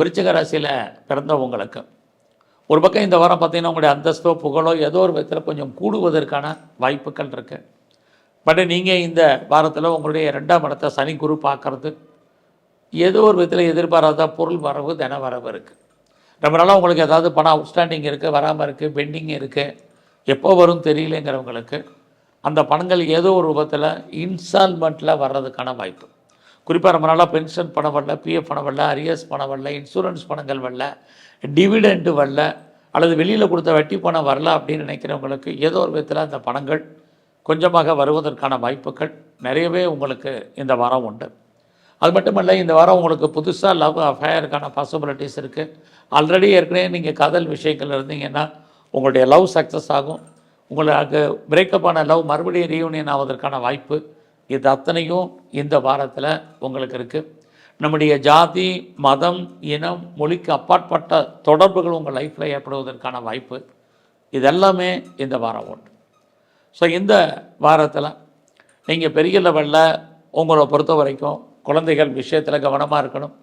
விருச்சிக ராசியில் பிறந்தவங்களுக்கு ஒரு பக்கம் இந்த வாரம் பார்த்தீங்கன்னா உங்களுடைய அந்தஸ்தோ புகழோ ஏதோ ஒரு விதத்தில் கொஞ்சம் கூடுவதற்கான வாய்ப்புகள் இருக்குது பட் நீங்கள் இந்த வாரத்தில் உங்களுடைய ரெண்டாம் இடத்தை சனி குரு பார்க்குறது ஏதோ ஒரு விதத்தில் எதிர்பாராத பொருள் வரவு தின வரவு இருக்குது ரொம்ப நாளாக உங்களுக்கு ஏதாவது பணம் அவுட்ஸ்டாண்டிங் இருக்குது வராமல் இருக்குது பெண்டிங் இருக்குது எப்போ வரும் தெரியலங்கிறவங்களுக்கு அந்த பணங்கள் ஏதோ ஒரு ரூபத்தில் இன்ஸ்டால்மெண்ட்டில் வர்றதுக்கான வாய்ப்பு. குறிப்பாக ரொம்ப நாளாக பென்ஷன் பணம் வரல பிஎஃப் பணம் வரல அரியர்ஸ் பணம் வரல இன்சூரன்ஸ் பணங்கள் வரல டிவிடெண்டு வரல அல்லது வெளியில் கொடுத்த வட்டி பணம் வரல அப்படின்னு நினைக்கிறவங்களுக்கு ஏதோ ஒரு விதத்தில் அந்த பணங்கள் கொஞ்சமாக வருவதற்கான வாய்ப்புகள் நிறையவே உங்களுக்கு இந்த வாரம் உண்டு. அது மட்டுமல்ல இந்த வாரம் உங்களுக்கு புதுசாக லவ் அஃபேருக்கான பாசிபிலிட்டிஸ் இருக்குது ஆல்ரெடி ஏற்கனவே நீங்கள் காதல் விஷயங்கள் இருந்தீங்கன்னா உங்களுடைய லவ் சக்ஸஸ் ஆகும். உங்களுக்கு பிரேக்கப் ஆன லவ் மறுபடியும் ரீயூனியன் ஆவதற்கான வாய்ப்பு இது அத்தனையும் இந்த வாரத்தில் உங்களுக்கு இருக்குது நம்முடைய ஜாதி மதம் இனம் மொழிக்கு அப்பாற்பட்ட தொடர்புகள் உங்கள் லைஃப்பில் ஏற்படுவதற்கான வாய்ப்பு. இதெல்லாமே இந்த வாரம் உண்டு. ஸோ இந்த வாரத்தில் நீங்கள் பெரிய லெவலில் உங்களை பொறுத்த வரைக்கும் குழந்தைகள் விஷயத்தில் கவனமாக இருக்கணும்.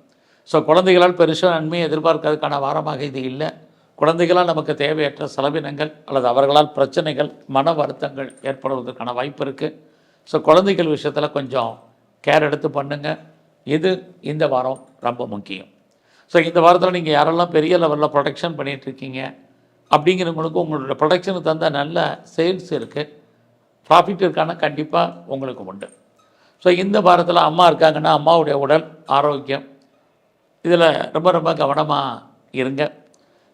ஸோ குழந்தைகளால் பெருசாக நன்மையை எதிர்பார்க்கறதுக்கான வாரமாக இது இல்லை. குழந்தைகளால் நமக்கு தேவையற்ற செலவினங்கள் அல்லது அவர்களால் பிரச்சனைகள் மன வருத்தங்கள் ஏற்படுவதற்கான வாய்ப்பு இருக்குது ஸோ குழந்தைகள் விஷயத்தில் கொஞ்சம் கேர் எடுத்து பண்ணுங்கள் இது இந்த வாரம் ரொம்ப முக்கியம். ஸோ இந்த வாரத்தில் நீங்கள் யாரெல்லாம் பெரிய லெவலில் ப்ரொடெக்ஷன் பண்ணிகிட்ருக்கீங்க அப்படிங்கிறவங்களுக்கு உங்களோட ப்ரொடெக்ஷனுக்கு தந்த நல்ல சேல்ஸ் இருக்குது ப்ராஃபிட் இருக்கான கண்டிப்பாக உங்களுக்கு உண்டு. ஸோ இந்த வாரத்தில் அம்மா இருக்காங்கன்னா அம்மாவுடைய உடல் ஆரோக்கியம். இதில் ரொம்ப ரொம்ப கவனமாக இருங்க.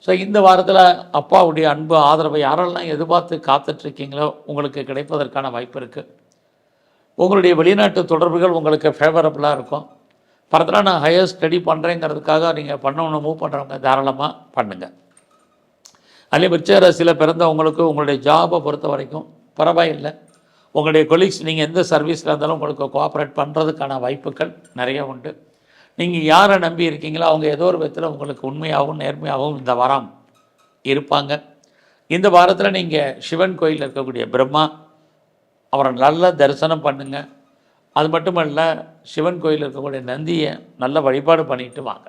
ஸோ இந்த வாரத்தில் அப்பாவுடைய அன்பு ஆதரவை யாரெல்லாம் எதிர்பார்த்து காத்துட்ருக்கீங்களோ உங்களுக்கு கிடைப்பதற்கான வாய்ப்பு இருக்குது உங்களுடைய வெளிநாட்டு தொடர்புகள் உங்களுக்கு ஃபேவரபுளாக இருக்கும். ஃபர்தராக நான் ஹையர் ஸ்டடி பண்ணுறேங்கிறதுக்காக நீங்கள் பண்ணணும் மூவ் பண்ணுறவங்க தாராளமாக பண்ணுங்கள் அதே விருச்ச ராசியில் பிறந்தவங்களுக்கு உங்களுடைய ஜாபை பொறுத்த வரைக்கும் பரவாயில்லை. உங்களுடைய கொலீக்ஸ் நீங்கள் எந்த சர்வீஸில் இருந்தாலும் உங்களுக்கு கோஆப்ரேட் பண்ணுறதுக்கான வாய்ப்புகள் நிறைய உண்டு. நீங்கள் யாரை நம்பி இருக்கீங்களோ அவங்க ஏதோ ஒரு விதத்தில் உங்களுக்கு உண்மையாகவும் நேர்மையாகவும் இந்த வாரம் இருப்பாங்க. இந்த வாரத்தில் நீங்கள் சிவன் கோயிலில் இருக்கக்கூடிய பிரம்மா அவரை நல்லா தரிசனம் பண்ணுங்கள் அது மட்டுமல்ல சிவன் கோயில் இருக்கக்கூடிய நந்தியை நல்ல வழிபாடு பண்ணிட்டு வாங்க.